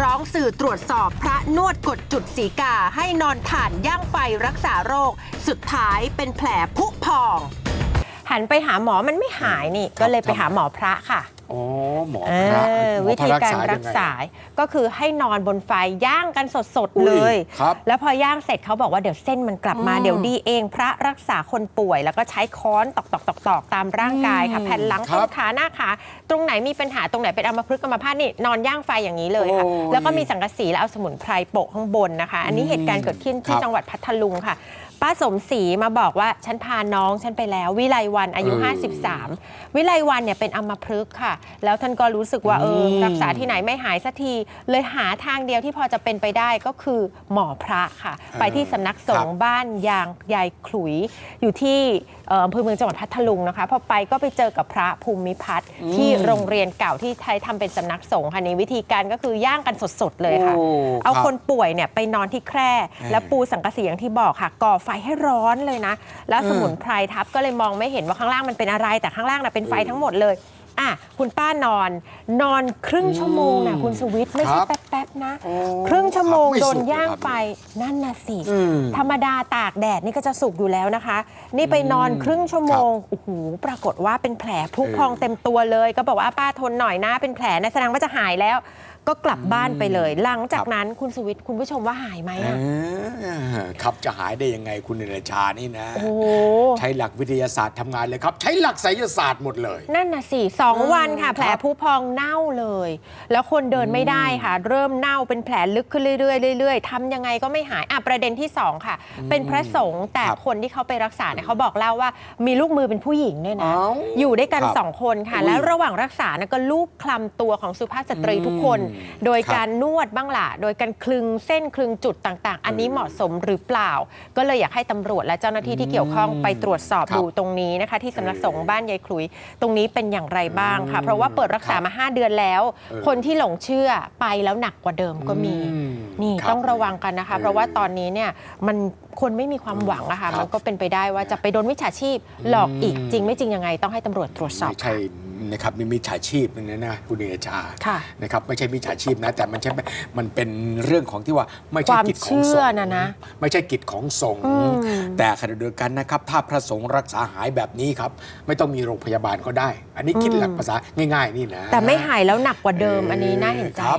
ร้องสื่อตรวจสอบพระนวดกดจุดสีกาให้นอนถ่านย่างไฟรักษาโรค สุดท้ายเป็นแผลผุพอง หันไปหาหมอมันไม่หายนี่ ก็เลยไปหาหมอพระค่ะอ๋อหมอเอพระอหมอวิพะธีการยัรังกไงษาก็คือให้นอนบนไฟย่างกันสดอุ้ๆเลยครับแล้วพอย่างเสร็จเขาบอกว่าเดี๋ยวเส้นมันกลับมาอืมเดี๋ยวดีเอง พระรักษาคนป่วย แล้วก็ใช้ค้อนตอกตอกตอกตอกตามร่างกายค่ะอืมแผ่นหลังครัต้บนขาหน้าขาตรงไหนมีปัญหาตรงไหนเป็นอัมพฤกษ์อัมพาตนี่นอนย่างไฟอย่างนี้เลยค่ะโอ้ยแล้วก็มีสังกะสีแล้วเอาสมุนไพรโปะข้างบนนะคะ อันนี้เหตุการณ์เกิดขึ้นที่ครับจังหวัดพัทลุงค่ะ ป้าสมศรีมาบอกว่าฉันพาน้องฉันไปแล้ว วิไลวันอายุ เออ53 วิไลวันเนี่ยเป็นอัมพฤกษ์ค่ะ แล้วท่านก็รู้สึกว่าเอออืมรักษาที่ไหนไม่หายสักที เลยหาทางเดียวที่พอจะเป็นไปได้ก็คือหมอพระค่ะ ไปที่สำนักสงฆ์บ้านยางยายขลุย อยู่ที่เอ่ออำเภอเมืองจังหวัดพัทลุงนะคะพอไปก็ไปเจอกับพระภูมิพัฒน์ที่โรงเรียนเก่าที่ไทยทำเป็นสำนักสงฆ์ค่ะในวิธีการก็คือย่างกันสดๆเลยค่ะ โอ้ เอารับคนป่วยเนี่ยไปนอนที่แคร่เออแล้วปูสังกะสีอย่างที่บอกค่ะก่อไฟให้ร้อนเลยนะ แล้วเออสมุนไพรทับก็เลยมองไม่เห็นว่าข้างล่างมันเป็นอะไร แต่ข้างล่างน่ะเป็นไฟเออทั้งหมดเลยอะคุณป้านอนนอนครึ่งชั่วโมงนะอืมคุณสวิทย์ไม่ใช่ครับแป๊บๆนะโอ้ครึ่งชั่วโมงครับไม่โดนสุกเลยย่างครับไฟนั่นน่ะสิอืมธรรมดาตากแดดนี่ก็จะสุกอยู่แล้วนะคะ นี่ไปนอนครึ่งชั่วโมงโอ้โหปรากฏว่าเป็นแผลพุพองเต็มตัวเลย ก็บอกว่าป้าทนหน่อยนะเป็นแผลนะแสดงว่าจะหายแล้ว ก็กลับบ้านไปเลย หลังจากนั้นคุณสวิทย์คุณผู้ชมว่าหายไหมเออะอครับจะหายได้ยังไงคุณเนรชานี่นะโอ้โหใช้หลักวิทยาศาสตร์ทำงานเลยครับ ใช้หลักไสยศาสตร์หมดเลย นั่นน่ะสิสองอืมวันค่ะครับแผลผู้พองเน่าเลย แล้วคนเดินไม่ได้ค่ะ เริ่มเน่าเป็นแผลลึกขึ้นเรื่อยๆเรื่อยๆทำยังไงก็ไม่หายอะประเด็นที่สองค่ะ เป็นพระสงฆ์แต่ครับคนที่เขาไปรักษาเนี่ยเขาบอกเล่าว่ามีลูกมือเป็นผู้หญิงด้วยนะเอ้าอยู่ด้วยกันครับสองคนค่ะอุ้ยแล้วระหว่างรักษานะก็ลูบคลำตัวของสุภาพสตรีทุกคนอืมโดยครับการนวดบ้างล่ะ โดยการคลึงเส้นคลึงจุดต่างๆ อันนี้เหมาะสมหรือเปล่า ก็เลยอยากให้ตำรวจและเจ้าหน้าที่ที่เกี่ยวข้องไปตรวจสอบครับดูตรงนี้นะคะ ที่สำนักสงฆ์บ้านยายขลุย ตรงนี้เป็นอย่างไรบ้างค่ะอืมเพราะว่าเปิดรักษามา 5 เดือนแล้วเออคนที่หลงเชื่อไปแล้วหนักกว่าเดิมก็มี อืม นี่ครับต้องระวังกันนะคะเออเพราะว่าตอนนี้เนี่ยมันคนไม่มีความหวังอะค่ะครับมันก็เป็นไปได้ว่าจะไปโดนมิจฉาชีพหลอกอีกอืม จริงไม่จริงยังไงต้องให้ตำรวจตรวจสอบไม่ใช่นะครับนี่มิจฉาชีพนะนะคุณเนรชาค่ะ นะครับไม่ใช่มิจฉาชีพนะแต่มันใช่มันเป็นเรื่องของที่ว่าไม่คใช่วามกิจของเชื่สองฆ์นะนะไม่ใช่กิจของสงฆ์อืม แต่ขณะเดียวกันนะครับ ถ้าพระสงฆ์รักษาหายแบบนี้ครับ ไม่ต้องมีโรงพยาบาลก็ได้ อันนี้คิดหลักภาษาง่าย ๆ นี่นะ แต่ไม่หายแล้วหนักกว่าเดิมอันนี้น่าเห็นใจ ครับ